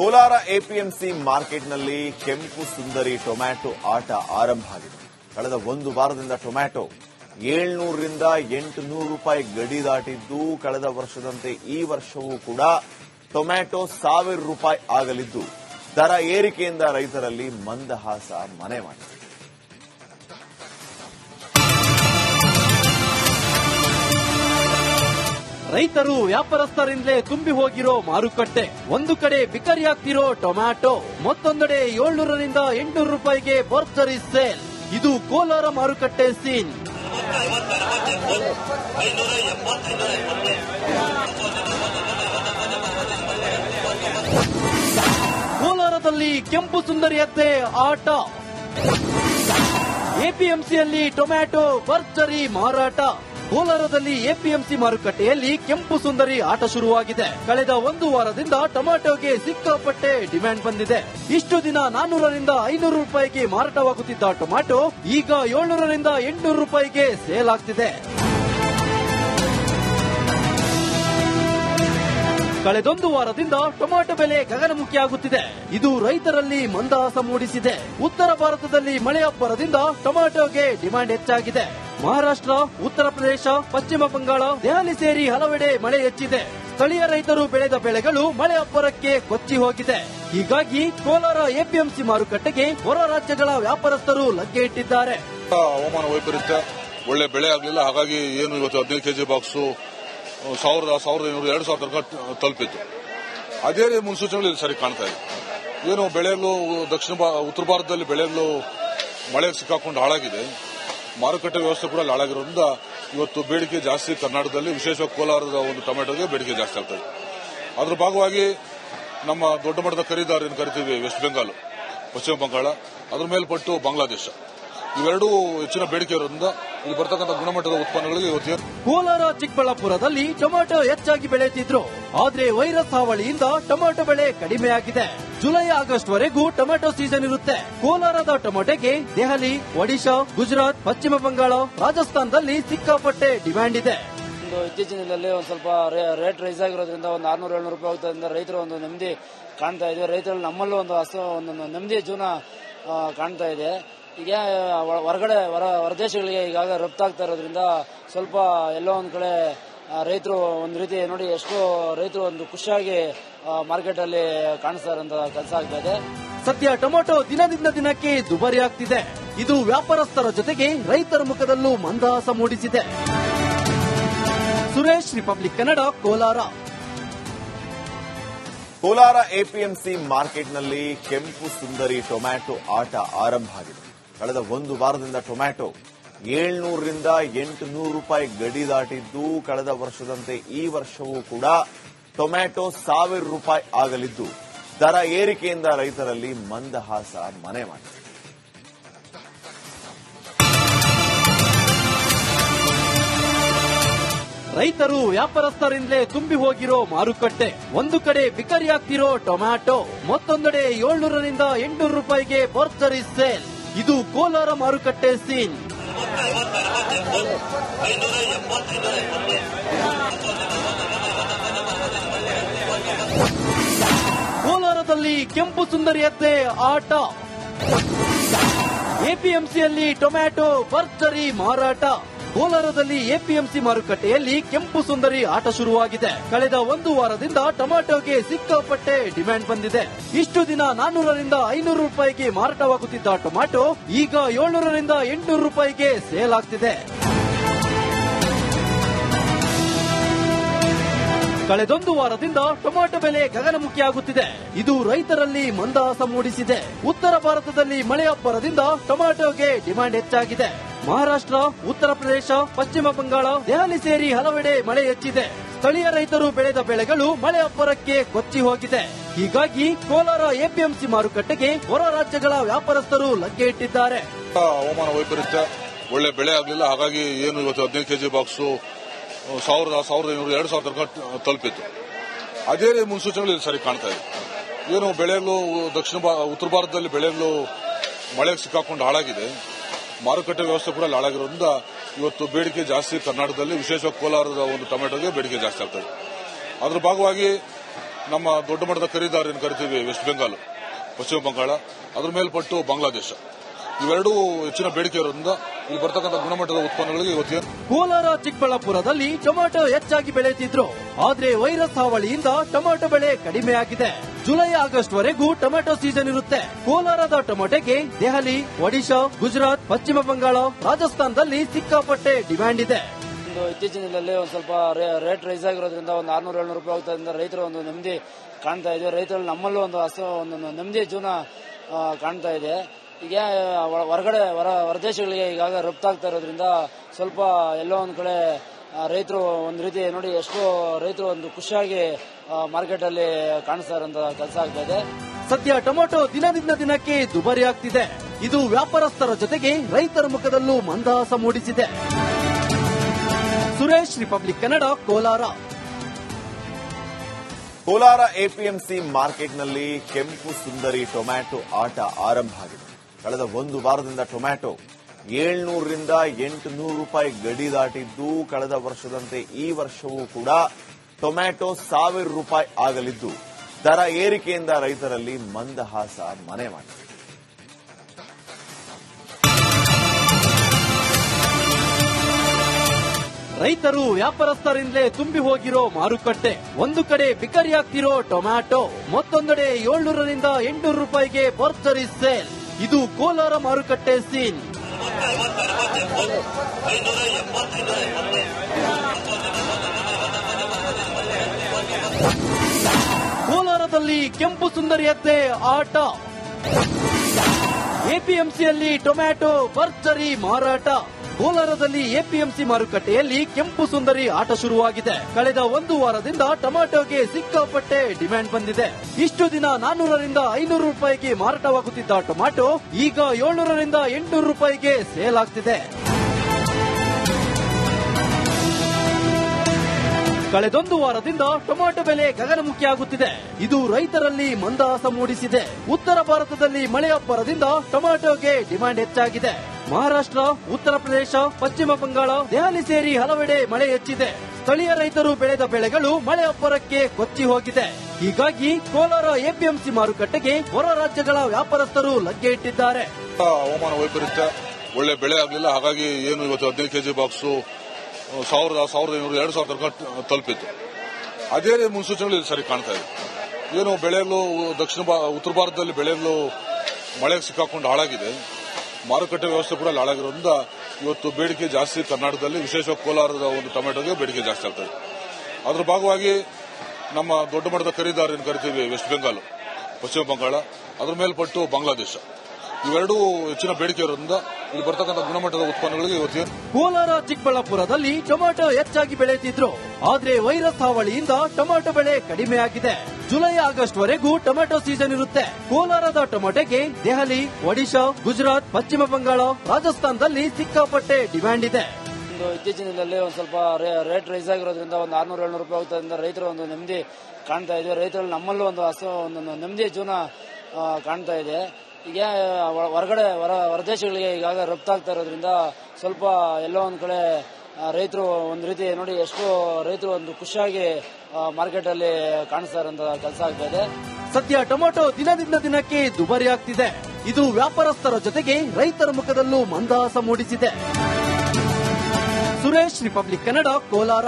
Kolar APMC ಮಾರ್ಕೆಟ್ನಲ್ಲಿ ಕೆಂಪು ಸುಂದರಿ tomato ಆಟ ಆರಂಭ ಆಗಿದೆ. ಕಳೆದ ಒಂದು ವಾರದಿಂದ ಟೊಮ್ಯಾಟೊ ಏಳ್ನೂರರಿಂದ ಎಂಟುನೂರು ರೂಪಾಯಿ ಗಡಿ ದಾಟಿದ್ದು, ಕಳೆದ ವರ್ಷದಂತೆ ಈ ವರ್ಷವೂ ಕೂಡ ಟೊಮ್ಯಾಟೊ ಸಾವಿರ ರೂಪಾಯಿ ಆಗಲಿದ್ದು, ದರ ಏರಿಕೆಯಿಂದ ರೈತರಲ್ಲಿ ಮಂದಹಾಸ ಮನೆ ಮಾಡಿದೆ. ರೈತರು ವ್ಯಾಪಾರಸ್ಥರಿಂದಲೇ ತುಂಬಿ ಹೋಗಿರೋ ಮಾರುಕಟ್ಟೆ. ಒಂದು ಕಡೆ ಬಿಕರಿಯಾಗ್ತಿರೋ ಟೊಮ್ಯಾಟೊ, ಮತ್ತೊಂದೆಡೆ ಏಳ್ನೂರರಿಂದ ಎಂಟುನೂರು ರೂಪಾಯಿಗೆ ಭರ್ಜರಿ ಸೇಲ್. ಇದು ಕೋಲಾರ ಮಾರುಕಟ್ಟೆ ಸೀನ್. ಕೋಲಾರದಲ್ಲಿ ಕೆಂಪು ಸುಂದರಿಯದ್ದೇ ಆಟ. ಎಪಿಎಂಸಿಯಲ್ಲಿ ಟೊಮ್ಯಾಟೊ ಭರ್ಜರಿ ಮಾರಾಟ. ಕೋಲಾರದಲ್ಲಿ ಎಪಿಎಂಸಿ ಮಾರುಕಟ್ಟೆಯಲ್ಲಿ ಕೆಂಪು ಸುಂದರಿ ಆಟ ಶುರುವಾಗಿದೆ. ಕಳೆದ ಒಂದು ವಾರದಿಂದ ಟೊಮ್ಯಾಟೊಗೆ ಸಿಕ್ಕಾಪಟ್ಟೆ ಡಿಮ್ಯಾಂಡ್ ಬಂದಿದೆ. ಇಷ್ಟು ದಿನ ನಾನೂರರಿಂದ ಐನೂರು ರೂಪಾಯಿಗೆ ಮಾರಾಟವಾಗುತ್ತಿದ್ದ ಟೊಮ್ಯಾಟೊ ಈಗ ಏಳ್ನೂರರಿಂದ ಎಂಟುನೂರು ರೂಪಾಯಿಗೆ ಸೇಲ್ ಆಗ್ತಿದೆ. ಕಳೆದೊಂದು ವಾರದಿಂದ ಟೊಮ್ಯಾಟೊ ಬೆಲೆ ಗಗನಮುಖಿಯಾಗುತ್ತಿದೆ ಇದು ರೈತರಲ್ಲಿ ಮಂದಹಾಸ ಮೂಡಿಸಿದೆ. ಉತ್ತರ ಭಾರತದಲ್ಲಿ ಮಳೆ ಅಬ್ಬರದಿಂದ ಟೊಮ್ಯಾಟೊಗೆ ಡಿಮ್ಯಾಂಡ್ ಹೆಚ್ಚಾಗಿದೆ. ಮಹಾರಾಷ್ಟ್ರ, ಉತ್ತರ ಪ್ರದೇಶ, ಪಶ್ಚಿಮ ಬಂಗಾಳ ದೆಹಲಿ ಸೇರಿ ಹಲವೆಡೆ ಮಳೆ ಹೆಚ್ಚಿದೆ. ಸ್ಥಳೀಯ ರೈತರು ಬೆಳೆದ ಬೆಳೆಗಳು ಮಳೆ ಅಬ್ಬರಕ್ಕೆ ಕೊಚ್ಚಿ ಹೋಗಿದೆ. ಹೀಗಾಗಿ ಕೋಲಾರ ಎಪಿಎಂಸಿ ಮಾರುಕಟ್ಟೆಗೆ ಹೊರ ರಾಜ್ಯಗಳ ವ್ಯಾಪಾರಸ್ಥರು ಲಗ್ಗೆ ಇಟ್ಟಿದ್ದಾರೆ. ಹವಾಮಾನ ವೈಪರೀತ್ಯ ಒಳ್ಳೆ ಬೆಳೆ ಆಗಲಿಲ್ಲ. ಹಾಗಾಗಿ ಏನು ಇವತ್ತು ಹದಿನೈದು ಕೆಜಿ ಬಾಕ್ಸು ಸಾವಿರದ ಸಾವಿರದ ಐನೂರು, ಎರಡು ಸಾವಿರ ತನಕ ತಲುಪಿತ್ತು. ಅದೇ ರೀತಿ ಮುನ್ಸೂಚನೆಗಳು ಸರಿ ಕಾಣ್ತಾ ಇದೆ. ಏನು ಬೆಳೆಯಲು ದಕ್ಷಿಣ ಉತ್ತರ ಭಾರತದಲ್ಲಿ ಬೆಳೆಯಲು ಮಳೆಗೆ ಸಿಕ್ಕಾಕೊಂಡು ಹಾಳಾಗಿದೆ. ಮಾರುಕಟ್ಟೆ ವ್ಯವಸ್ಥೆ ಕೂಡ ಹಾಳಾಗಿರೋದ್ರಿಂದ ಇವತ್ತು ಬೇಡಿಕೆ ಜಾಸ್ತಿ ಕರ್ನಾಟಕದಲ್ಲಿ, ವಿಶೇಷವಾಗಿ ಕೋಲಾರದ ಒಂದು ಟೊಮೆಟೊಗೆ ಬೇಡಿಕೆ ಜಾಸ್ತಿ ಆಗ್ತದೆ ಅದರ ಭಾಗವಾಗಿ ನಮ್ಮ ದೊಡ್ಡ ಮಟ್ಟದ ಖರೀದಾರ ಏನು ಕರಿತೀವಿ ವೆಸ್ಟ್ ಬೆಂಗಾಲ್ ಪಶ್ಚಿಮ ಬಂಗಾಳ, ಅದ್ರ ಮೇಲ್ಪಟ್ಟು ಬಾಂಗ್ಲಾದೇಶ. ಇವೆರಡೂ ಹೆಚ್ಚಿನ ಬೇಡಿಕೆ ಇರೋದ್ರಿಂದ ಇಲ್ಲಿ ಬರ್ತಕ್ಕಂಥ ಗುಣಮಟ್ಟದ ಉತ್ಪನ್ನಗಳಿಗೆ ಇವತ್ತು ಕೋಲಾರ ಚಿಕ್ಕಬಳ್ಳಾಪುರದಲ್ಲಿ ಟೊಮ್ಯಾಟೊ ಹೆಚ್ಚಾಗಿ ಬೆಳೆಯುತ್ತಿದ್ರು. ಆದ್ರೆ ವೈರಸ್ ಹಾವಳಿಯಿಂದ ಟೊಮ್ಯಾಟೊ ಬೆಳೆ ಕಡಿಮೆಯಾಗಿದೆ ಜುಲೈ ಆಗಸ್ಟ್ ವರೆಗೂ ಟೊಮ್ಯಾಟೊ ಸೀಸನ್ ಇರುತ್ತೆ. ಕೋಲಾರದ ಟೊಮೆಟೊಗೆ ದೆಹಲಿ ಒಡಿಶಾ ಗುಜರಾತ್ ಪಶ್ಚಿಮ ಬಂಗಾಳ ರಾಜಸ್ಥಾನದಲ್ಲಿ ಸಿಕ್ಕಾಪಟ್ಟೆ ಡಿಮ್ಯಾಂಡ್ ಇದೆ. ಒಂದು ಇತ್ತೀಚಿನ ದಿನದಲ್ಲಿ ಒಂದು ಸ್ವಲ್ಪ ರೇ- ರೇಟ್ ರೈಸ್ ಆಗಿರೋದ್ರಿಂದ ಒಂದು ಆರ್ನೂರು ಏಳ್ನೂರು ರೂಪಾಯಿ ಹೋಗ್ತದ್ರಿಂದ ರೈತರು ಒಂದು ನೆಮ್ಮದಿ ಕಾಣ್ತಾ ಇದೆ ರೈತರಲ್ಲಿ ನಮ್ಮಲ್ಲೂ ಒಂದು ಹಸು ಒಂದು ನೆಮ್ಮದಿಯ ಜೀವನ ಕಾಣ್ತಾ ಇದೆ. ಈಗ ಹೊರಗಡೆ ಹೊರ ಹೊರದೇಶಗಳಿಗೆ ಈಗಾಗಲೇ ರಫ್ತಾಗ್ತಾ ಇರೋದ್ರಿಂದ ಸ್ವಲ್ಪ ಎಲ್ಲೋ ಒಂದು ಕಡೆ ರೈತರು ಒಂದು ರೀತಿ ನೋಡಿ ಎಷ್ಟು ರೈತರು ಒಂದು ಖುಷಿಯಾಗಿ ಮಾರ್ಕೆಟ್ ಅಲ್ಲಿ ಕಾಣಿಸ್ತಾ ಇರೋಂಥ ಕೆಲಸ ಆಗ್ತಾ ಇದೆ. ಸದ್ಯ ಟೊಮೆಟೊ ದಿನದಿಂದ ದಿನಕ್ಕೆ ದುಬಾರಿ ಆಗ್ತಿದೆ. ಇದು ವ್ಯಾಪಾರಸ್ಥರ ಜೊತೆಗೆ ರೈತರ ಮುಖದಲ್ಲೂ ಮಂದಹಾಸ ಮೂಡಿಸಿದೆ. ಸುರೇಶ್ ರಿಪಬ್ಲಿಕ್ ಕನ್ನಡ ಕೋಲಾರ. ಕೋಲಾರ ಎಪಿಎಂಸಿ ಮಾರ್ಕೆಟ್ನಲ್ಲಿ ಕೆಂಪು ಸುಂದರಿ ಟೊಮ್ಯಾಟೊ ಆಟ ಆರಂಭ ಆಗಿದೆ. ಕಳೆದ ಒಂದು ವಾರದಿಂದ ಟೊಮ್ಯಾಟೊ ಏಳ್ನೂರರಿಂದ ಎಂಟುನೂರು ರೂಪಾಯಿ ಗಡಿ ದಾಟಿದ್ದು, ಕಳೆದ ವರ್ಷದಂತೆ ಈ ವರ್ಷವೂ ಕೂಡ ಟೊಮ್ಯಾಟೊ ಸಾವಿರ ರೂಪಾಯಿ ಆಗಲಿದ್ದು, ದರ ಏರಿಕೆಯಿಂದ ರೈತರಲ್ಲಿ ಮಂದಹಾಸ ಮನೆ ಮಾಡಿದೆ. ರೈತರು ವ್ಯಾಪಾರಸ್ಥರಿಂದಲೇ ತುಂಬಿ ಹೋಗಿರೋ ಮಾರುಕಟ್ಟೆ. ಒಂದು ಕಡೆ ಬಿಕರಿಯಾಗ್ತಿರೋ ಟೊಮ್ಯಾಟೊ, ಮತ್ತೊಂದೆಡೆ ಏಳ್ನೂರರಿಂದ ಎಂಟುನೂರು ರೂಪಾಯಿಗೆ ಭರ್ಜರಿ ಸೇಲ್. ಇದು ಕೋಲಾರ ಮಾರುಕಟ್ಟೆ ಸೀನ್. ಕೋಲಾರದಲ್ಲಿ ಕೆಂಪು ಸುಂದರಿಯದ್ದೇ ಆಟ. ಎಪಿಎಂಸಿಯಲ್ಲಿ ಟೊಮ್ಯಾಟೊ ಭರ್ಜರಿ ಮಾರಾಟ. ಕೋಲಾರದಲ್ಲಿ ಎಪಿಎಂಸಿ ಮಾರುಕಟ್ಟೆಯಲ್ಲಿ ಕೆಂಪು ಸುಂದರಿ ಆಟ ಶುರುವಾಗಿದೆ. ಕಳೆದ ಒಂದು ವಾರದಿಂದ ಟೊಮ್ಯಾಟೋಗೆ ಸಿಕ್ಕಾಪಟ್ಟೆ ಡಿಮ್ಯಾಂಡ್ ಬಂದಿದೆ. ಇಷ್ಟು ದಿನ ನಾನ್ನೂರರಿಂದ ಐನೂರು ರೂಪಾಯಿಗೆ ಮಾರಾಟವಾಗುತ್ತಿದ್ದ ಟೊಮ್ಯಾಟೊ ಈಗ ಏಳ್ನೂರರಿಂದ ಎಂಟುನೂರು ರೂಪಾಯಿಗೆ ಸೇಲ್ ಆಗ್ತಿದೆ. ಕಳೆದೊಂದು ವಾರದಿಂದ ಟೊಮ್ಯಾಟೊ ಬೆಲೆ ಗಗನಮುಖಿಯಾಗುತ್ತಿದೆ. ಇದು ರೈತರಲ್ಲಿ ಮಂದಹಾಸ ಮೂಡಿಸಿದೆ. ಉತ್ತರ ಭಾರತದಲ್ಲಿ ಮಳೆ ಅಬ್ಬರದಿಂದ ಟೊಮ್ಯಾಟೊಗೆ ಡಿಮ್ಯಾಂಡ್ ಹೆಚ್ಚಾಗಿದೆ. ಮಹಾರಾಷ್ಟ್ರ, ಉತ್ತರ ಪ್ರದೇಶ, ಪಶ್ಚಿಮ ಬಂಗಾಳ, ದೆಹಲಿ ಸೇರಿ ಹಲವೆಡೆ ಮಳೆ ಹೆಚ್ಚಿದೆ. ಸ್ಥಳೀಯ ರೈತರು ಬೆಳೆದ ಬೆಳೆಗಳು ಮಳೆ ಅಬ್ಬರಕ್ಕೆ ಕೊಚ್ಚಿ ಹೋಗಿದೆ. ಹೀಗಾಗಿ ಕೋಲಾರ ಎಪಿಎಂಸಿ ಮಾರುಕಟ್ಟೆಗೆ ಹೊರ ರಾಜ್ಯಗಳ ವ್ಯಾಪಾರಸ್ಥರು ಲಗ್ಗೆ ಇಟ್ಟಿದ್ದಾರೆ. ಹವಾಮಾನ ವೈಪರೀತ್ಯ, ಒಳ್ಳೆ ಬೆಳೆ ಆಗಲಿಲ್ಲ. ಹಾಗಾಗಿ ಏನು ಇವತ್ತು ಹದಿನೈದು ಕೆಜಿ ಬಾಕ್ಸು ಸಾವಿರದ ಸಾವಿರದ ಐನೂರು ಎರಡು ಸಾವಿರ ತನಕ ತಲುಪಿತ್ತು. ಅದೇ ರೀತಿ ಮುನ್ಸೂಚನೆಗಳು ಇಲ್ಲಿ ಸರಿ ಕಾಣ್ತಾ ಇದೆ. ಏನು ಬೆಳೆಗಳು ದಕ್ಷಿಣ ಉತ್ತರ ಭಾರತದಲ್ಲಿ ಬೆಳೆಗಳು ಮಳೆಗೆ ಸಿಕ್ಕಾಕೊಂಡು ಹಾಳಾಗಿದೆ. ಮಾರುಕಟ್ಟೆ ವ್ಯವಸ್ಥೆ ಕೂಡ ಹಾಳಾಗಿರೋದ್ರಿಂದ ಇವತ್ತು ಬೇಡಿಕೆ ಜಾಸ್ತಿ ಕರ್ನಾಟಕದಲ್ಲಿ, ವಿಶೇಷವಾಗಿ ಕೋಲಾರದ ಒಂದು ಟೊಮೆಟೊಗೆ ಬೇಡಿಕೆ ಜಾಸ್ತಿ ಆಗ್ತದೆ ಅದರ ಭಾಗವಾಗಿ ನಮ್ಮ ದೊಡ್ಡ ಮಟ್ಟದ ಖರೀದಾರ ಏನು ಕರಿತೀವಿ? ವೆಸ್ಟ್ ಬೆಂಗಾಲ್ ಪಶ್ಚಿಮ ಬಂಗಾಳ, ಅದರ ಮೇಲ್ಪಟ್ಟು ಬಾಂಗ್ಲಾದೇಶ. ಇವೆರಡೂ ಹೆಚ್ಚಿನ ಬೇಡಿಕೆ ಇರೋದ್ರಿಂದ ಇಲ್ಲಿ ಬರ್ತಕ್ಕಂಥ ಗುಣಮಟ್ಟದ ಉತ್ಪನ್ನಗಳಿಗೆ ಇವತ್ತಿನ ಕೋಲಾರ ಚಿಕ್ಕಬಳ್ಳಾಪುರದಲ್ಲಿ ಟೊಮೆಟೊ ಹೆಚ್ಚಾಗಿ ಬೆಳೆಯುತ್ತಿದ್ರು. ಆದ್ರೆ ವೈರಸ್ ಹಾವಳಿಯಿಂದ ಟೊಮೆಟೊ ಬೆಳೆ ಕಡಿಮೆ ಆಗಿದೆ. ಜುಲೈ ಆಗಸ್ಟ್ ವರೆಗೂ ಟೊಮೆಟೊ ಸೀಸನ್ ಇರುತ್ತೆ. ಕೋಲಾರದ ಟೊಮೆಟೊಗೆ ದೆಹಲಿ ಒಡಿಶಾ ಗುಜರಾತ್ ಪಶ್ಚಿಮ ಬಂಗಾಳ ರಾಜಸ್ಥಾನದಲ್ಲಿ ಸಿಕ್ಕಾಪಟ್ಟೆ ಡಿಮ್ಯಾಂಡ್ ಇದೆ. ಇತ್ತೀಚಿನ ದಿನದಲ್ಲಿ ಒಂದು ಸ್ವಲ್ಪ ರೇ- ರೇಟ್ ರೈಸ್ ಆಗಿರೋದ್ರಿಂದ ಒಂದು ಆರ್ನೂರು ಏಳ್ನೂರು ರೂಪಾಯಿ ಹೋಗ್ತದ್ರಿಂದ ರೈತರು ಒಂದು ನೆಮ್ಮದಿ ಕಾಣ್ತಾ ಇದೆ. ರೈತರಲ್ಲಿ ನಮ್ಮಲ್ಲೂ ಒಂದು ಹಸು ಒಂದು ನೆಮ್ಮದಿ ಜೀವನ ಕಾಣ್ತಾ ಇದೆ. ಈಗ ಹೊರ- ಹೊರಗಡೆ ಹೊರ ಹೊರದೇಶಗಳಿಗೆ ಈಗಾಗ ರಫ್ತಾಗ್ತಾ ಇರೋದ್ರಿಂದ ಸ್ವಲ್ಪ ಎಲ್ಲೋ ಒಂದು ಕಡೆ ರೈತರು ಒಂದು ರೀತಿ ನೋಡಿ ಎಷ್ಟೋ ರೈತರು ಒಂದು ಖುಷಿಯಾಗಿ ಮಾರ್ಕೆಟ್ ಅಲ್ಲಿ ಕಾಣಿಸ್ತಾ ಇರೋಂಥ ಕೆಲಸ ಆಗ್ತಾ ಇದೆ. ಸದ್ಯ ಟೊಮೆಟೊ ದಿನದಿಂದ ದಿನಕ್ಕೆ ದುಬಾರಿ ಆಗ್ತಿದೆ ಇದು ವ್ಯಾಪಾರಸ್ಥರ ಜೊತೆಗೆ ರೈತರ ಮುಖದಲ್ಲೂ ಮಂದಹಾಸ ಮೂಡಿಸಿದೆ. ಸುರೇಶ್ ರಿಪಬ್ಲಿಕ್ ಕನ್ನಡ ಕೋಲಾರ. ಕೋಲಾರ ಎಪಿಎಂಸಿ ಮಾರ್ಕೆಟ್ನಲ್ಲಿ ಕೆಂಪು ಸುಂದರಿ ಟೊಮ್ಯಾಟೊ ಆಟ ಆರಂಭ ಆಗಿದೆ. ಕಳೆದ ಒಂದು ವಾರದಿಂದ ಟೊಮ್ಯಾಟೊ ಏಳ್ನೂರರಿಂದ ಎಂಟುನೂರು ರೂಪಾಯಿ ಗಡಿ ದಾಟಿದ್ದು, ಕಳೆದ ವರ್ಷದಂತೆ ಈ ವರ್ಷವೂ ಕೂಡ ಟೊಮ್ಯಾಟೊ ಸಾವಿರ ರೂಪಾಯಿ ಆಗಲಿದ್ದು, ದರ ಏರಿಕೆಯಿಂದ ರೈತರಲ್ಲಿ ಮಂದಹಾಸ ಮನೆ ಮಾಡಿದೆ. ರೈತರು ವ್ಯಾಪಾರಸ್ಥರಿಂದಲೇ ತುಂಬಿ ಹೋಗಿರೋ ಮಾರುಕಟ್ಟೆ, ಒಂದು ಕಡೆ ಬಿಕರಿಯಾಗ್ತಿರೋ ಟೊಮ್ಯಾಟೊ, ಮತ್ತೊಂದೆಡೆ ಏಳ್ನೂರರಿಂದ ಎಂಟುನೂರು ರೂಪಾಯಿಗೆ ಭರ್ಜರಿ ಸೇಲ್. ಇದು ಕೋಲಾರ ಮಾರುಕಟ್ಟೆ ಸೀನ್. ಕೋಲಾರದಲ್ಲಿ ಕೆಂಪು ಸುಂದರಿಯತ್ತೆ ಆಟ. ಎಪಿಎಂಸಿಯಲ್ಲಿ ಟೊಮ್ಯಾಟೊ ಭರ್ಜರಿ ಮಾರಾಟ. ಕೋಲಾರದಲ್ಲಿ ಎಪಿಎಂಸಿ ಮಾರುಕಟ್ಟೆಯಲ್ಲಿ ಕೆಂಪು ಸುಂದರಿ ಆಟ ಶುರುವಾಗಿದೆ. ಕಳೆದ ಒಂದು ವಾರದಿಂದ ಟೊಮ್ಯಾಟೊಗೆ ಸಿಕ್ಕಾಪಟ್ಟೆ ಡಿಮ್ಯಾಂಡ್ ಬಂದಿದೆ. ಇಷ್ಟು ದಿನ ನಾನ್ನೂರರಿಂದ ಐನೂರು ರೂಪಾಯಿಗೆ ಮಾರಾಟವಾಗುತ್ತಿದ್ದ ಟೊಮ್ಯಾಟೊ ಈಗ ಏಳ್ನೂರರಿಂದ ಎಂಟುನೂರು ರೂಪಾಯಿಗೆ ಸೇಲ್ ಆಗ್ತಿದೆ. ಕಳೆದೊಂದು ವಾರದಿಂದ ಟೊಮ್ಯಾಟೊ ಬೆಲೆ ಗಗನಮುಖಿಯಾಗುತ್ತಿದೆ. ಇದು ರೈತರಲ್ಲಿ ಮಂದಹಾಸ ಮೂಡಿಸಿದೆ. ಉತ್ತರ ಭಾರತದಲ್ಲಿ ಮಳೆಯಬ್ಬರದಿಂದ ಟೊಮ್ಯಾಟೊಗೆ ಡಿಮ್ಯಾಂಡ್ ಹೆಚ್ಚಾಗಿದೆ. ಮಹಾರಾಷ್ಟ್ರ, ಉತ್ತರ ಪ್ರದೇಶ, ಪಶ್ಚಿಮ ಬಂಗಾಳ ದೆಹಲಿ ಸೇರಿ ಹಲವೆಡೆ ಮಳೆ ಹೆಚ್ಚಿದೆ. ಸ್ಥಳೀಯ ರೈತರು ಬೆಳೆದ ಬೆಳೆಗಳು ಮಳೆ ಅಬ್ಬರಕ್ಕೆ ಕೊಚ್ಚಿ ಹೋಗಿದೆ. ಹೀಗಾಗಿ ಕೋಲಾರ ಎಪಿಎಂಸಿ ಮಾರುಕಟ್ಟೆಗೆ ಹೊರ ರಾಜ್ಯಗಳ ವ್ಯಾಪಾರಸ್ಥರು ಲಗ್ಗೆ ಇಟ್ಟಿದ್ದಾರೆ. ಹವಾಮಾನ ವೈಪರೀತ್ಯ ಒಳ್ಳೆ ಬೆಳೆ ಆಗಲಿಲ್ಲ. ಹಾಗಾಗಿ ಏನು ಇವತ್ತು ಹದಿನೈದು ಕೆಜಿ ಬಾಕ್ಸ್ ಸಾವಿರದ ಸಾವಿರದ ಐನೂರು, ಎರಡು ಸಾವಿರ ತನಕ ತಲುಪಿತ್ತು. ಅದೇ ಮುನ್ಸೂಚನೆಗಳು ಸರಿ ಕಾಣ್ತಾ ಇದೆ. ಏನು ಬೆಳೆಯಲು ದಕ್ಷಿಣ ಉತ್ತರ ಭಾರತದಲ್ಲಿ ಬೆಳೆಯಲು ಮಳೆಗೆ ಸಿಕ್ಕಾಕೊಂಡು ಹಾಳಾಗಿದೆ. ಮಾರುಕಟ್ಟೆ ವ್ಯವಸ್ಥೆ ಕೂಡ ಹಾಳಾಗಿರೋದ್ರಿಂದ ಇವತ್ತು ಬೇಡಿಕೆ ಜಾಸ್ತಿ ಕರ್ನಾಟಕದಲ್ಲಿ, ವಿಶೇಷವಾಗಿ ಕೋಲಾರದ ಒಂದು ಟೊಮೆಟೊಗೆ ಬೇಡಿಕೆ ಜಾಸ್ತಿ ಆಗ್ತದೆ. ಅದರ ಭಾಗವಾಗಿ ನಮ್ಮ ದೊಡ್ಡ ಮಟ್ಟದ ಖರೀದಾರ ಏನು ಕರಿತೀವಿ? ವೆಸ್ಟ್ ಬೆಂಗಾಲ್ ಪಶ್ಚಿಮ ಬಂಗಾಳ, ಅದರ ಮೇಲ್ಪಟ್ಟು ಬಾಂಗ್ಲಾದೇಶ. ಇವೆರಡೂ ಹೆಚ್ಚಿನ ಬೇಡಿಕೆ ಇರೋದ್ರಿಂದ ಇಲ್ಲಿ ಬರ್ತಕ್ಕಂಥ ಗುಣಮಟ್ಟದ ಉತ್ಪನ್ನಗಳಿಗೆ ಇವತ್ತು ಕೋಲಾರ ಚಿಕ್ಕಬಳ್ಳಾಪುರದಲ್ಲಿ ಟೊಮೆಟೊ ಹೆಚ್ಚಾಗಿ ಬೆಳೆಯುತ್ತಿದ್ರು. ಆದ್ರೆ ವೈರಸ್ ಹಾವಳಿಯಿಂದ ಟೊಮೆಟೊ ಬೆಳೆ ಕಡಿಮೆ ಆಗಿದೆ. ಜುಲೈ ಆಗಸ್ಟ್ ವರೆಗೂ ಟೊಮೆಟೊ ಸೀಸನ್ ಇರುತ್ತೆ. ಕೋಲಾರದ ಟೊಮೆಟೊಗೆ ದೆಹಲಿ ಒಡಿಶಾ ಗುಜರಾತ್ ಪಶ್ಚಿಮ ಬಂಗಾಳ ರಾಜಸ್ಥಾನದಲ್ಲಿ ಸಿಕ್ಕಾಪಟ್ಟೆ ಡಿಮ್ಯಾಂಡ್ ಇದೆ. ಒಂದು ಇತ್ತೀಚಿನ ದಿನದಲ್ಲಿ ಒಂದು ಸ್ವಲ್ಪ ರೇ- ರೇಟ್ ರೈಸ್ ಆಗಿರೋದ್ರಿಂದ ಒಂದು ಆರ್ನೂರು ಏಳ್ನೂರು ರೂಪಾಯಿ ಹೋಗ್ತದ್ರಿಂದ ರೈತರು ಒಂದು ನೆಮ್ಮದಿ ಕಾಣ್ತಾ ಇದೆ. ರೈತರಲ್ಲಿ ನಮ್ಮಲ್ಲೂ ಒಂದು ಹಸು ಒಂದು ನೆಮ್ಮದಿ ಜೀವನ ಕಾಣ್ತಾ ಇದೆ. ಹೊರ- ಹೊರಗಡೆ, ಹೊರ, ಹೊರದೇಶಗಳಿಗೆ ಈಗಾಗ ರಫ್ತಾಗ್ತಾ ಇರೋದ್ರಿಂದ ಸ್ವಲ್ಪ ಎಲ್ಲೋ ಒಂದು ಕಡೆ ರೈತರು ಒಂದು ರೀತಿ ನೋಡಿ ಎಷ್ಟೋ ರೈತರು ಒಂದು ಖುಷಿಯಾಗಿ ಮಾರ್ಕೆಟ್ ಅಲ್ಲಿ ಕಾಣಿಸ್ತಾ ಇರೋಂಥ ಕೆಲಸ ಆಗ್ತಾ ಇದೆ. ಸದ್ಯ ಟೊಮೆಟೊ ದಿನದಿಂದ ದಿನಕ್ಕೆ ದುಬಾರಿ ಆಗ್ತಿದೆ. ಇದು ವ್ಯಾಪಾರಸ್ಥರ ಜೊತೆಗೆ ರೈತರ ಮುಖದಲ್ಲೂ ಮಂದಹಾಸ ಮೂಡಿಸಿದೆ. ಸುರೇಶ್, ರಿಪಬ್ಲಿಕ್ ಕನ್ನಡ, ಕೋಲಾರ.